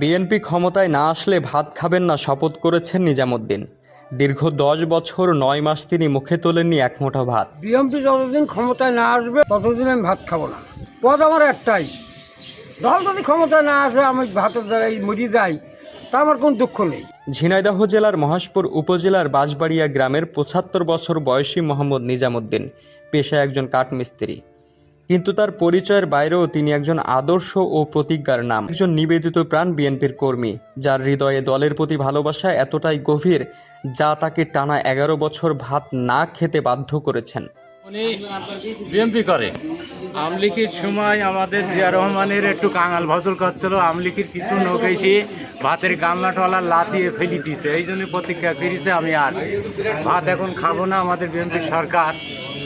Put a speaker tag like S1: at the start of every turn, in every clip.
S1: BNP ক্ষমতায় না আসলে ভাত খাবেন না শপথ করেছেন নিজামুদ্দিন দীর্ঘ দশ বছর নয় মাস তিনি মুখে তোলেননি এক মুঠো ভাত
S2: বিএনপি যতদিন ক্ষমতায় না আসবে ততদিন আমি ভাত খাবো না পথ আমার একটাই দল যদি ক্ষমতায় না আসে আমি ভাতের দ্বারাই মরি যাই তা আমার কোনো দুঃখ নেই
S1: ঝিনাইদহ জেলার মহাশপুর উপজেলার বাঁশবাড়িয়া গ্রামের পঁচাত্তর বছর বয়সী মোহাম্মদ নিজামুদ্দিন পেশায় একজন কাঠমিস্ত্রি কিন্তু তার পরিচয়ের বাইরেও তিনি একজন আদর্শ ও প্রতিজ্ঞার নাম একজন নিবেদিত প্রাণ বিএনপির কর্মী যার হৃদয়ে দলের প্রতি ভালোবাসা এতটাই গভীর যা তাকে টানা এগারো বছর ভাত না খেতে বাধ্য করেছেন
S3: উনি করে আমলিকির সময় আমাদের জিয়া রহমানের একটু কাঙাল ভজল করছিল আমলিকির কিছু নোক এসে ভাতের গামলা টলা লাফিয়ে ফেলি দিছে এই জন্য প্রতিক্রিয়া ফিরিছে আমি আর ভাত এখন খাবো না আমাদের বিএনপি সরকার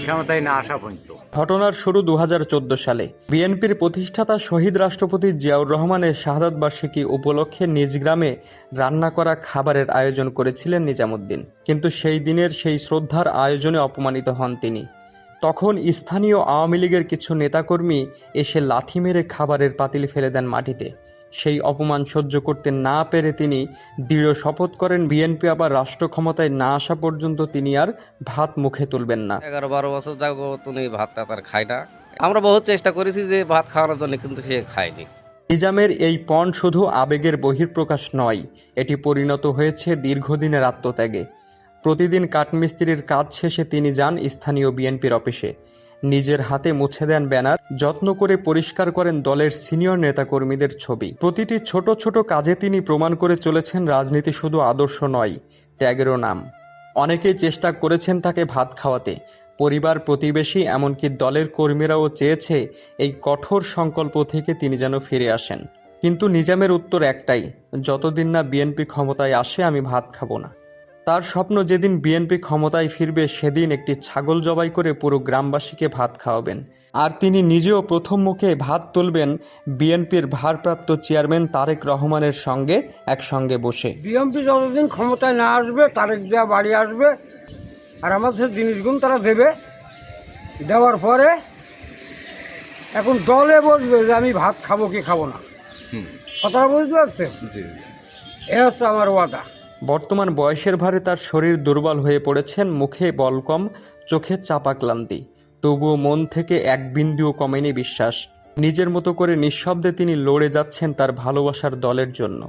S3: ক্ষমতায় না আসা পর্যন্ত
S1: ঘটনার শুরু দু সালে বিএনপির প্রতিষ্ঠাতা শহীদ রাষ্ট্রপতি জিয়াউর রহমানের শাহাদ বার্ষিকী উপলক্ষে নিজ গ্রামে রান্না করা খাবারের আয়োজন করেছিলেন নিজামুদ্দিন কিন্তু সেই দিনের সেই শ্রদ্ধার আয়োজনে অপমানিত হন তিনি তখন স্থানীয় আওয়ামী লীগের কিছু নেতাকর্মী এসে লাথি মেরে খাবারের পাতিল ফেলে দেন মাটিতে সেই অপমান সহ্য করতে না পেরে তিনি দৃঢ় শপথ করেন বিএনপি আবার রাষ্ট্র ক্ষমতায় না আসা পর্যন্ত তিনি আর ভাত মুখে তুলবেন না
S4: এগারো বারো বছর যাগত তুমি ভাতটা তার খায় না আমরা বহু চেষ্টা করেছি যে ভাত খাওয়ানোর জন্য কিন্তু সে খায়নি
S1: নিজামের এই পণ শুধু আবেগের বহির্প্রকাশ নয় এটি পরিণত হয়েছে দীর্ঘদিনের আত্মত্যাগে প্রতিদিন কাঠমিস্ত্রির কাজ শেষে তিনি যান স্থানীয় বিএনপির অফিসে নিজের হাতে মুছে দেন ব্যানার যত্ন করে পরিষ্কার করেন দলের সিনিয়র নেতাকর্মীদের ছবি প্রতিটি ছোট ছোট কাজে তিনি প্রমাণ করে চলেছেন রাজনীতি শুধু আদর্শ নয় ত্যাগেরও নাম অনেকেই চেষ্টা করেছেন তাকে ভাত খাওয়াতে পরিবার প্রতিবেশী এমনকি দলের কর্মীরাও চেয়েছে এই কঠোর সংকল্প থেকে তিনি যেন ফিরে আসেন কিন্তু নিজামের উত্তর একটাই যতদিন না বিএনপি ক্ষমতায় আসে আমি ভাত খাবো না তার স্বপ্ন যেদিন বিএনপি ক্ষমতায় ফিরবে সেদিন একটি ছাগল জবাই করে পুরো গ্রামবাসীকে ভাত খাওয়াবেন আর তিনি নিজেও প্রথম মুখে ভাত তুলবেন বিএনপির ভারপ্রাপ্ত চেয়ারম্যান তারেক রহমানের সঙ্গে একসঙ্গে বসে
S2: বিএনপি যতদিন ক্ষমতায় না আসবে তারেক দেওয়া বাড়ি আসবে আর আমাদের জিনিসগুলো তারা দেবে দেওয়ার পরে এখন দলে বসবে যে আমি ভাত খাবো কি খাবো না কথাটা বুঝতে পারছেন এ হচ্ছে আমার ওয়াদা
S1: বর্তমান বয়সের ভারে তার শরীর দুর্বল হয়ে পড়েছেন মুখে বল কম চোখে চাপা ক্লান্তি তবুও মন থেকে এক বিন্দুও কমেনি বিশ্বাস নিজের মতো করে নিঃশব্দে তিনি লড়ে যাচ্ছেন তার ভালোবাসার দলের জন্য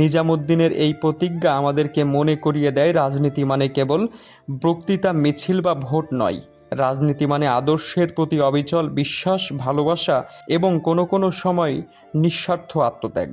S1: নিজামুদ্দিনের এই প্রতিজ্ঞা আমাদেরকে মনে করিয়ে দেয় রাজনীতি মানে কেবল বক্তৃতা মিছিল বা ভোট নয় রাজনীতি মানে আদর্শের প্রতি অবিচল বিশ্বাস ভালোবাসা এবং কোনো কোনো সময় নিঃস্বার্থ আত্মত্যাগ